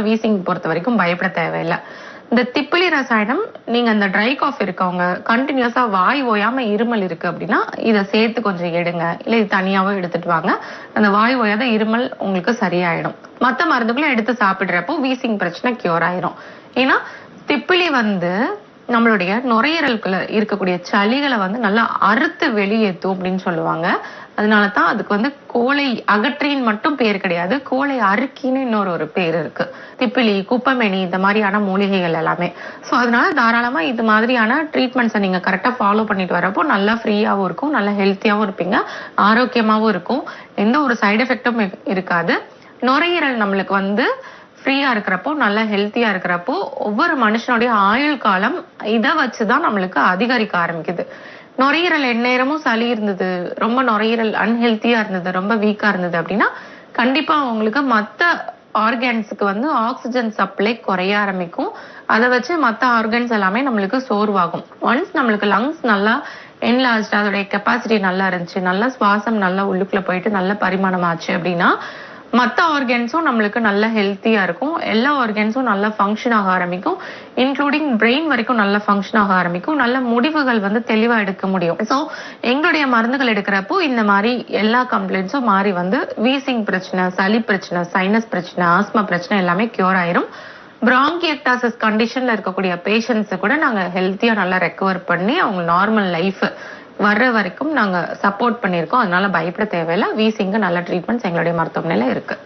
அதனால வீசிங் பொறுத்த வரைக்கும் பயப்பட தேவையில்லை. இந்த திப்பிலி ரசாயனம் நீங்க அந்த ட்ரை காஃப் இருக்கவங்க கண்டினியூஸா வாய் ஓயாம இருமல் இருக்கு அப்படின்னா இதை சேர்த்து கொஞ்சம் எடுங்க. இல்ல இது தனியாவோ எடுத்துட்டு வாங்க. அந்த வாய் ஓயாத இருமல் உங்களுக்கு சரியாயிடும். மத்த மருந்துகளும் எடுத்து சாப்பிடுறப்போ வீசிங் பிரச்சனை கியூர் ஆயிரும். ஏன்னா திப்பிலி வந்து நம்மளுடைய நுரையீரலுக்குள்ள இருக்கக்கூடிய சளிகளை வந்து நல்லா அறுத்து வெளியேற்றும் அப்படின்னு சொல்லுவாங்க. அதனால தான் அதுக்கு வந்து கோழை அகற்றின்னு மட்டும் பேர் கிடையாது. கோழை அறுக்கின்னு இன்னொரு ஒரு பேர் இருக்கு. திப்பிலி குப்பமேனி இந்த மாதிரியான மூலிகைகள் எல்லாமே. ஸோ அதனால தாராளமா இது மாதிரியான ட்ரீட்மெண்ட்ஸை நீங்க கரெக்டாக ஃபாலோ பண்ணிட்டு வரப்போ நல்லா ஃப்ரீயாகவும் இருக்கும் நல்லா ஹெல்த்தியாகவும் இருப்பீங்க ஆரோக்கியமாகவும் இருக்கும். எந்த ஒரு சைடு எஃபெக்டும் இருக்காது. நுரையீரல் நம்மளுக்கு வந்து ஃப்ரீயா இருக்கிறப்போ நல்லா ஹெல்த்தியா இருக்கிறப்போ ஒவ்வொரு மனுஷனுடைய ஆயுள் காலம் இதை வச்சுதான் நம்மளுக்கு அதிகரிக்க ஆரம்பிக்குது. நுரையீரல் எந்நேரமும் சளி இருந்தது ரொம்ப நுரையீரல் அன்ஹெல்த்தியா இருந்தது ரொம்ப வீக்கா இருந்தது அப்படின்னா கண்டிப்பா அவங்களுக்கு மத்த ஆர்கன்ஸுக்கு வந்து ஆக்சிஜன் சப்ளை குறைய ஆரம்பிக்கும். அதை வச்சு மத்த ஆர்கன்ஸ் எல்லாமே நம்மளுக்கு சோர்வாகும். ஒன்ஸ் நம்மளுக்கு லங்ஸ் நல்லா என்லாஸ்ட் அதோடைய கெப்பாசிட்டி நல்லா இருந்துச்சு நல்லா சுவாசம் நல்லா உள்ளுக்குள்ள போயிட்டு நல்ல பரிமாணம் ஆச்சு அப்படின்னா மற்ற ஆர்கன்ஸும் நம்மளுக்கு நல்ல ஹெல்த்தியா இருக்கும். எல்லா ஆர்கன்ஸும் நல்லா ஃபங்க்ஷன் ஆக ஆரம்பிக்கும். இன்க்ளூடிங் பிரெயின் வரைக்கும் நல்லா ஃபங்க்ஷன் ஆக ஆரம்பிக்கும். நல்ல முடிவுகள் வந்து தெளிவா எடுக்க முடியும். ஸோ எங்களுடைய மருந்துகள் எடுக்கிறப்போ இந்த மாதிரி எல்லா கம்ப்ளைண்ட்ஸும் மாறி வந்து வீசிங் பிரச்சனை சளி பிரச்சனை சைனஸ் பிரச்சனை ஆஸ்மா பிரச்சனை எல்லாமே கியூர் ஆயிரும். பிராங்கியக்டாசிஸ் கண்டிஷன்ல இருக்கக்கூடிய பேஷண்ட்ஸை கூட நாங்கள் ஹெல்த்தியா நல்லா ரெக்கவர் பண்ணி அவங்க நார்மல் லைஃப் வர்ற வரைக்கும் நாங்கள் சப்போர்ட் பண்ணியிருக்கோம். அதனால பயப்பட தேவையில்லை. வீசிங்க நல்ல ட்ரீட்மெண்ட்ஸ் எங்களுடைய மருத்துவமனையில் இருக்குது